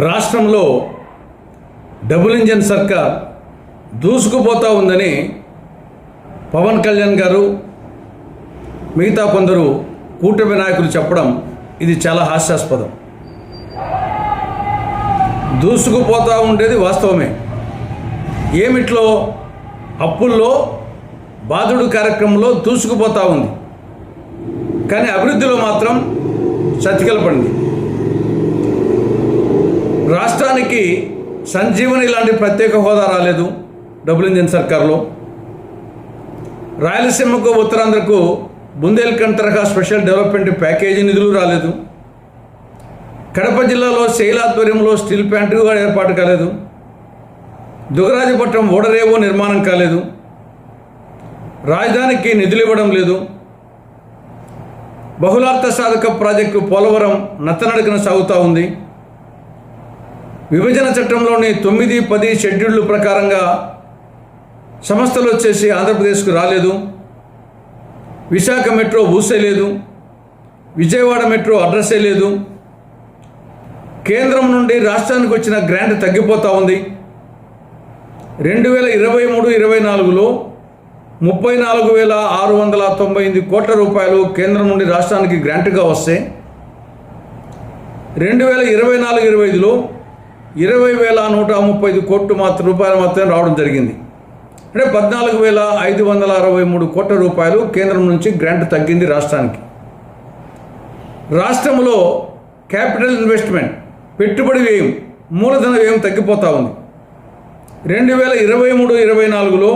రాష్ట్రంలో double engine సర్కార్ దూసుకుపోతూ ఉందని పవన్ కళ్యాణ్ గారు మిగతా కొందరు కూటమి నాయకులు చెప్పడం ఇది చాలా హాస్యాస్పదం. దూసుకుపోతూ ఉండేది వాస్తవమే. ఏమిట్లో అప్పుల్లో బాధుడు కార్యక్రమంలో దూసుకుపోతూ ఉంది. కానీ అభివృద్ధిలో మాత్రం చతికిల పడింది. రాష్ట్రానికి సంజీవని లాంటి ప్రత్యేక హోదా రాలేదు డబుల్ ఇంజిన్ సర్కార్లో. రాయలసీమకు ఉత్తరాంధ్రకు బుందేల్ఖండ్ తరహా స్పెషల్ డెవలప్మెంట్ ప్యాకేజీ నిధులు రాలేదు. కడప జిల్లాలో శైలాధ్వర్యంలో స్టీల్ ప్లాంట్ కూడా ఏర్పాటు కాలేదు. దుగరాజపట్నం ఓడరేవో నిర్మాణం కాలేదు. రాజధానికి నిధులు ఇవ్వడం లేదు. బహుళార్థ సాధక ప్రాజెక్టు పోలవరం నత్తనడకన సాగుతూ ఉంది. విభజన చట్టంలోని తొమ్మిది పది షెడ్యూళ్ళు ప్రకారంగా సంస్థలు వచ్చేసి ఆంధ్రప్రదేశ్కు రాలేదు. విశాఖ మెట్రో ఊసే లేదు విజయవాడ మెట్రో అడ్రస్సే లేదు కేంద్రం నుండి రాష్ట్రానికి వచ్చిన గ్రాంట్ తగ్గిపోతూ ఉంది. రెండు వేల ఇరవై మూడు ఇరవై నాలుగులో ముప్పై నాలుగు వేల ఆరు వందల తొంభై ఎనిమిది కోట్ల రూపాయలు కేంద్రం నుండి రాష్ట్రానికి గ్రాంట్గా వస్తే రెండు వేల ఇరవై నాలుగు ఇరవై ఐదులో ఇరవై వేల నూట ముప్పై ఐదు కోట్లు మాత్రం రూపాయలు మాత్రమే రావడం జరిగింది. అంటే పద్నాలుగు వేల ఐదు వందల అరవై మూడు కోట్ల రూపాయలు కేంద్రం నుంచి గ్రాంట్ తగ్గింది రాష్ట్రానికి. రాష్ట్రంలో క్యాపిటల్ ఇన్వెస్ట్మెంట్ పెట్టుబడి వ్యయం మూలధన వ్యయం తగ్గిపోతూ ఉంది. రెండు వేల ఇరవై మూడు ఇరవై నాలుగులో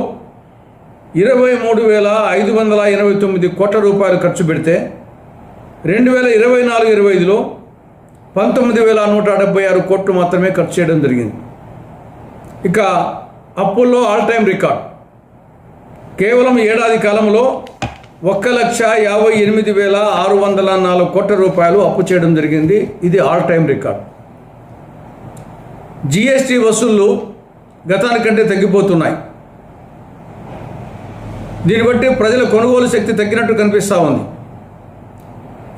ఇరవై మూడు వేల ఐదు వందల ఎనభై తొమ్మిది కోట్ల రూపాయలు ఖర్చు పెడితే రెండు వేల ఇరవై నాలుగు ఇరవై ఐదులో పంతొమ్మిది వేల నూట డెబ్బై ఆరు కోట్లు మాత్రమే ఖర్చు చేయడం జరిగింది. ఇక అప్పుల్లో ఆల్ టైమ్ రికార్డ్. కేవలం ఏడాది కాలంలో ఒక్క లక్ష యాభై ఎనిమిది వేల ఆరు వందల నాలుగు కోట్ల రూపాయలు అప్పు చేయడం జరిగింది. ఇది ఆల్ టైమ్ రికార్డ్. జిఎస్టీ వసూళ్ళు గతానికంటే తగ్గిపోతున్నాయి. దీన్ని బట్టి ప్రజల కొనుగోలు శక్తి తగ్గినట్టు కనిపిస్తూ ఉంది.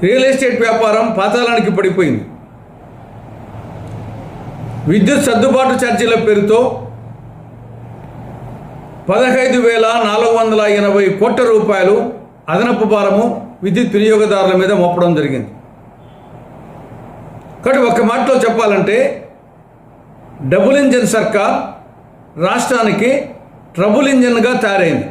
రియల్ ఎస్టేట్ వ్యాపారం పాతాళానికి పడిపోయింది. విద్యుత్ సర్దుబాటు ఛార్జీల పేరుతో పదహైదు వేల నాలుగు వందల ఎనభై కోట్ల రూపాయలు అదనపు భారము విద్యుత్ వినియోగదారుల మీద మోపడం జరిగింది. కాబట్టి ఒక మాటలో చెప్పాలంటే డబుల్ ఇంజన్ సర్కార్ రాష్ట్రానికి ట్రబుల్ ఇంజన్గా తయారైంది.